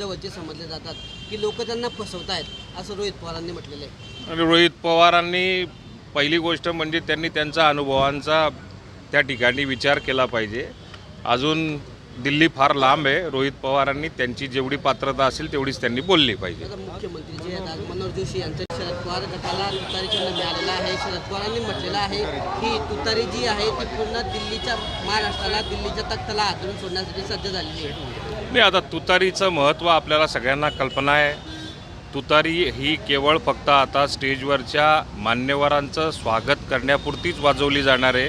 जवळचे समजले जातात की लोक त्यांना फसवतायत असं रोहित पवारांनी म्हटलेलं आहे. आणि रोहित पवारांनी पहिली गोष्ट म्हणजे त्यांनी त्यांचा अनुभवांचा त्या ठिकाणी विचार केला पाहिजे. अजून दिल्ली फार लांब आहे रोहित पवारांनी त्यांची जेवढी पात्रता असेल तेवढीच त्यांनी बोलली पाहिजे. आता मुख्यमंत्री जे आहेत आज मनोहर जोशी यांचं शरद पवार गटाला तुतारी चिन्ह मिळालेलं आहे. शरद पवारांनी म्हटलेलं आहे की तुतारी जी आहे ती पूर्ण दिल्लीच्या महाराष्ट्राला दिल्लीच्या तख्ताला हातून सोडण्यासाठी सज्ज झालेली आहे. नाही आता तुतारीचं महत्त्व आपल्याला सगळ्यांना कल्पना आहे. तुतारी ही केवळ फक्त आता स्टेजवरच्या मान्यवरांचं स्वागत करण्यापुरतीच वाजवली जाणार आहे.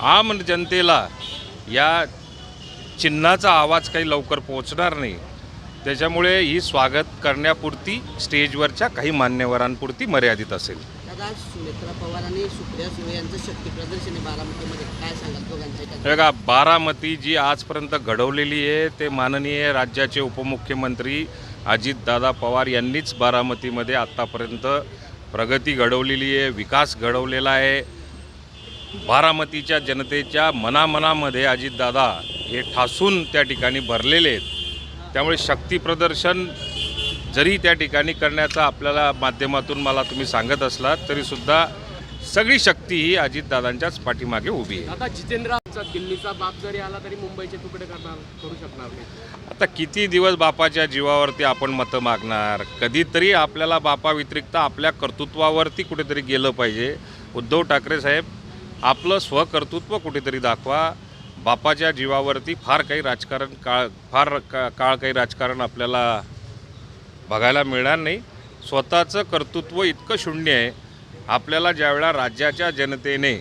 आम जनतेला या चिन्हाचा आवाज काही लवकर पोहोचणार नाही. त्याच्यामुळे ही स्वागत करण्यापुरती स्टेजवरच्या काही मान्यवरांपुरती मर्यादित असेल. आज सुमित्रा पवार आणि सुप्रिया सुळे यांचं शक्ती प्रदर्शन आहे बारामतीमध्ये. काय सांगाल दोघांच्या बघा बारामती जी आजपर्यंत घडवलेली आहे ते माननीय राज्याचे उपमुख्यमंत्री अजितदादा पवार यांनीच बारामतीमध्ये आत्तापर्यंत प्रगती घडवलेली आहे विकास घडवलेला आहे. बारामतीच्या जनतेच्या मनामनामध्ये अजितदादा हे ठासून त्या ठिकाणी भरलेले आहेत. त्यामुळे शक्ती प्रदर्शन जरी त्या ठिकाणी करण्याचं आपल्याला माध्यमातून मला तुम्ही सांगत असलात तरीसुद्धा सगळी शक्ती ही अजितदादांच्याच पाठीमागे उभी आहे. आता जितेंद्रचा दिल्लीचा बाप जरी आला तरी मुंबईचे तुकडे करणार करू शकणार नाही. आता किती दिवस बापाच्या जीवावरती आपण मतं मागणार? कधीतरी आपल्याला बापा व्यतिरिक्त आपल्या कर्तृत्वावरती कुठेतरी गेलं पाहिजे. उद्धव ठाकरे साहेब आपलं स्वकर्तृत्व कुठेतरी दाखवा. बापाच्या जीवावरती फार काही राजकारण काळ फार का काळ काही राजकारण आपल्याला बघायला मिळणार नाही. स्वतःचं कर्तृत्व इतकं शून्य आहे. आपल्याला ज्यावेळा राज्याच्या जनतेने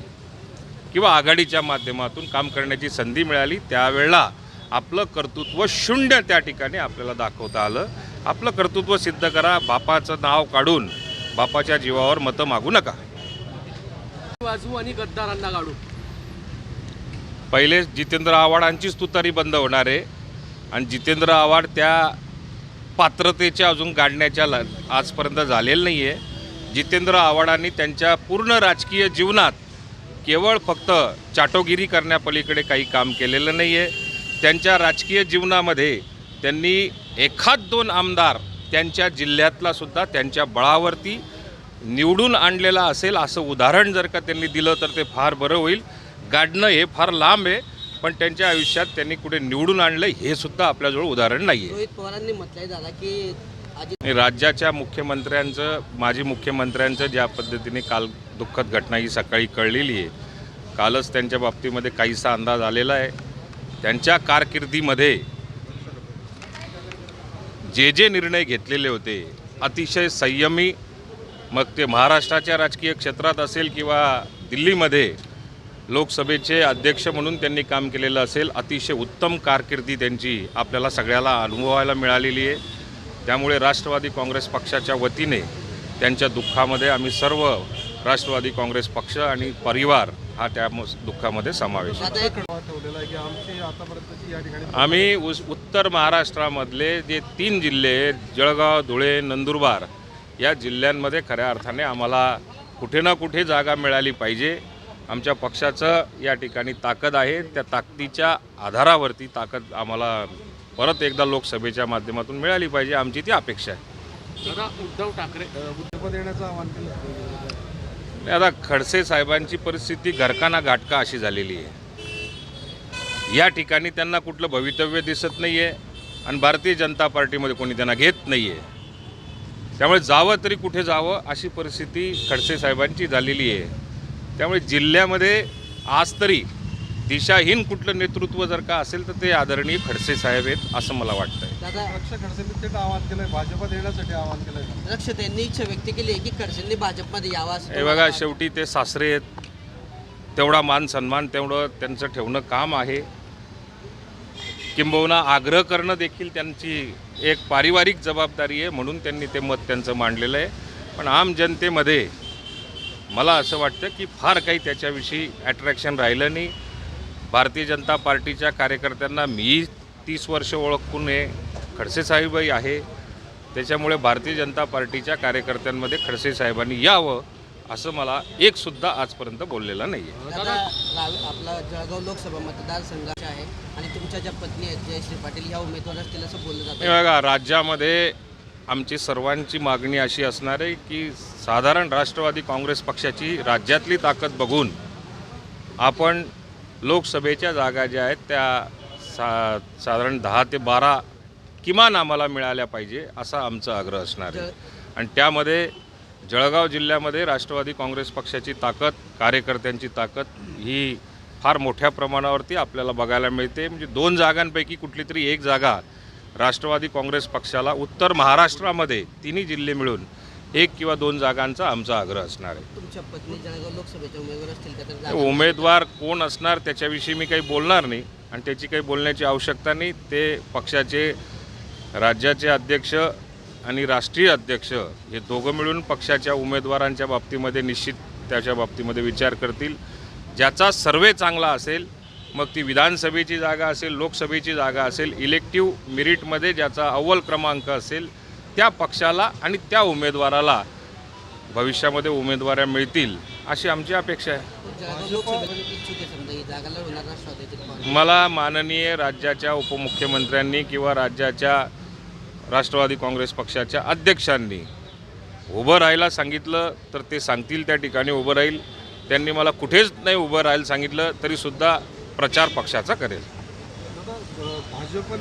किंवा आघाडीच्या माध्यमातून काम करण्याची संधी मिळाली त्यावेळेला आपलं कर्तृत्व शून्य त्या ठिकाणी आपल्याला दाखवता आलं. आपलं कर्तृत्व सिद्ध करा. बापाचं नाव काढून बापाच्या जीवावर मतं मागू नका. वाजवू आणि गद्दारांना काढू पहिले जितेंद्र आव्हाडांचीच तुतारी बंद होणार आहे. आणि जितेंद्र आव्हाड त्या पात्रतेच्या अजून गाडण्याच्या ल आजपर्यंत झालेलं नाही आहे जितेंद्र आव्हाडांनी त्यांच्या पूर्ण राजकीय जीवनात केवळ फक्त चाटोगिरी करण्यापलीकडे काही काम केलेलं नाही आहे त्यांच्या राजकीय जीवनामध्ये त्यांनी एखाद दोन आमदार त्यांच्या जिल्ह्यातला सुद्धा त्यांच्या बळावरती निवडून आणलेला असेल असं उदाहरण जर का त्यांनी दिलं तर ते फार बरं होईल. गाडणं हे फार लांब आहे. पण त्यांच्या आयुष्यात त्यांनी कुठे निवडून आणलं हे सुद्धा आपल्याजवळ उदाहरण नाही आहे रोहित पवारांनी म्हटलंय दादा की अजित आणि राज्याच्या मुख्यमंत्र्यांचं माजी मुख्यमंत्र्यांचं ज्या पद्धतीने काल दुःखद घटना ही सकाळी कळलेली आहे कालच त्यांच्या बाबतीमध्ये काहीसा अंदाज आलेला आहे. त्यांच्या कारकिर्दीमध्ये जे जे निर्णय घेतलेले होते अतिशय संयमी मग ते महाराष्ट्राच्या राजकीय क्षेत्रात असेल किंवा दिल्लीमध्ये लोकसभेचे अध्यक्ष म्हणून त्यांनी काम केलेलं असेल. अतिशय उत्तम कारकिर्दी त्यांची आपल्याला सगळ्याला अनुभवायला मिळालेली आहे. त्यामुळे राष्ट्रवादी काँग्रेस पक्षाच्या वतीने त्यांच्या दुःखामध्ये आम्ही सर्व राष्ट्रवादी काँग्रेस पक्ष आणि परिवार हा त्या दुःखामध्ये समावेश आम्ही उस उत्तर महाराष्ट्रामधले जे तीन जिल्हे आहेत जळगाव धुळे नंदुरबार या जिल्ह्यांमध्ये खऱ्या अर्थाने आम्हाला कुठे ना कुठे जागा मिळाली पाहिजे. आमच्या पक्षाचं या ठिकाणी ताकद आहे. त्या ताकदीच्या आधारावरती ताकद आम्हाला परत एकदा लोकसभेच्या माध्यमातून मिळाली पाहिजे. आमची ती अपेक्षा आहे. दादा उद्धव ठाकरे आवाहन केलं आता खडसे साहेबांची परिस्थिती घरकाना घाटका अशी झालेली आहे. या ठिकाणी त्यांना कुठलं भवितव्य दिसत नाही आहे आणि भारतीय जनता पार्टीमध्ये कोणी त्यांना घेत नाही आहे त्यामुळे जावं तरी कुठे जावं अशी परिस्थिती खडसे साहेबांची झालेली आहे. त्यामुळे जिल्ह्यामध्ये आज तरी दिशाहीन कुठलं नेतृत्व जर का असेल तर ते आदरणीय खडसे साहेब आहेत असं मला वाटतं लक्ष खडसेंनी थेट आवाहन केलंय भाजपात येण्यासाठी आवाहन केलंय. लक्ष त्यांनी इच्छा व्यक्त केली आहे की खडसेंनी भाजपमध्ये यावं असं हे बघा? शेवटी ते सासरे आहेत. तेवढा मान सन्मान तेवढं त्यांचं ठेवणं काम आहे. किंबहुना आग्रह करणं देखील त्यांची एक पारिवारिक जबाबदारी आहे म्हणून त्यांनी ते मत त्यांचं मांडलेलं आहे. पण आम जनतेमध्ये मला असं वाटतं की फार काही त्याच्याविषयी अट्रॅक्शन राहिलं नाही. भारतीय जनता पार्टीच्या कार्यकर्त्यांना मी तीस वर्ष ओळखून आहे. खडसे साहेबही आहे. त्याच्यामुळे भारतीय जनता पार्टीच्या कार्यकर्त्यांमध्ये खडसे साहेबांनी यावं असं मला एक सुद्धा आजपर्यंत बोललेला नाही आपला जळगाव लोकसभा मतदारसंघाचे आहे आणि तुमच्या ज्या पत्नी आहेत जयश्री पाटील असतील असं बोललं हे जातं बघा राज्यामध्ये आमची सर्वांची मागणी अशी असणार आहे की साधारण राष्ट्रवादी काँग्रेस पक्षाची राज्यातली ताकद बघून आपण लोकसभेच्या जागा ज्या आहेत त्या सा साधारण दहा ते बारा किमान आम्हाला मिळाल्या पाहिजे असा आमचा आग्रह असणार आहे. आणि त्यामध्ये जळगाव जिल्ह्यामध्ये राष्ट्रवादी काँग्रेस पक्षाची ताकद कार्यकर्त्यांची ताकद ही फार मोठ्या प्रमाणावरती आपल्याला बघायला मिळते. म्हणजे दोन जागांपैकी कुठली तरी एक जागा राष्ट्रवादी काँग्रेस पक्षाला उत्तर महाराष्ट्रामध्ये तिन्ही जिल्हे मिळून एक किंवा दोन जागांचा आमचा आग्रह असणार आहे. उमेदवार कोण असणार त्याच्याविषयी मी काही बोलणार नाही आणि त्याची काही बोलण्याची आवश्यकता नाही. ते पक्षाचे राज्याचे अध्यक्ष आणि राष्ट्रीय अध्यक्ष हे दोघं मिळून पक्षाच्या उमेदवारांच्या बाबतीमध्ये निश्चित त्याच्या बाबतीमध्ये विचार करतील. ज्याचा सर्वे चांगला असेल मग ती विधानसभेची जागा असेल लोकसभेची जागा असेल इलेक्टिव्ह मेरिटमध्ये ज्याचा अव्वल क्रमांक असेल त्या पक्षाला आणि त्या उमेदवाराला भविष्यामध्ये उमेदवाऱ्या मिळतील अशी आमची अपेक्षा आहे. मला माननीय राज्याच्या उपमुख्यमंत्र्यांनी किंवा राज्याच्या राष्ट्रवादी काँग्रेस पक्षाच्या अध्यक्षांनी उभं राहायला सांगितलं तर ते सांगतील त्या ठिकाणी उभं राहील. त्यांनी मला कुठेच नाही उभं राहायला सांगितलं तरीसुद्धा प्रचार पक्षाचा करेल. भाजपने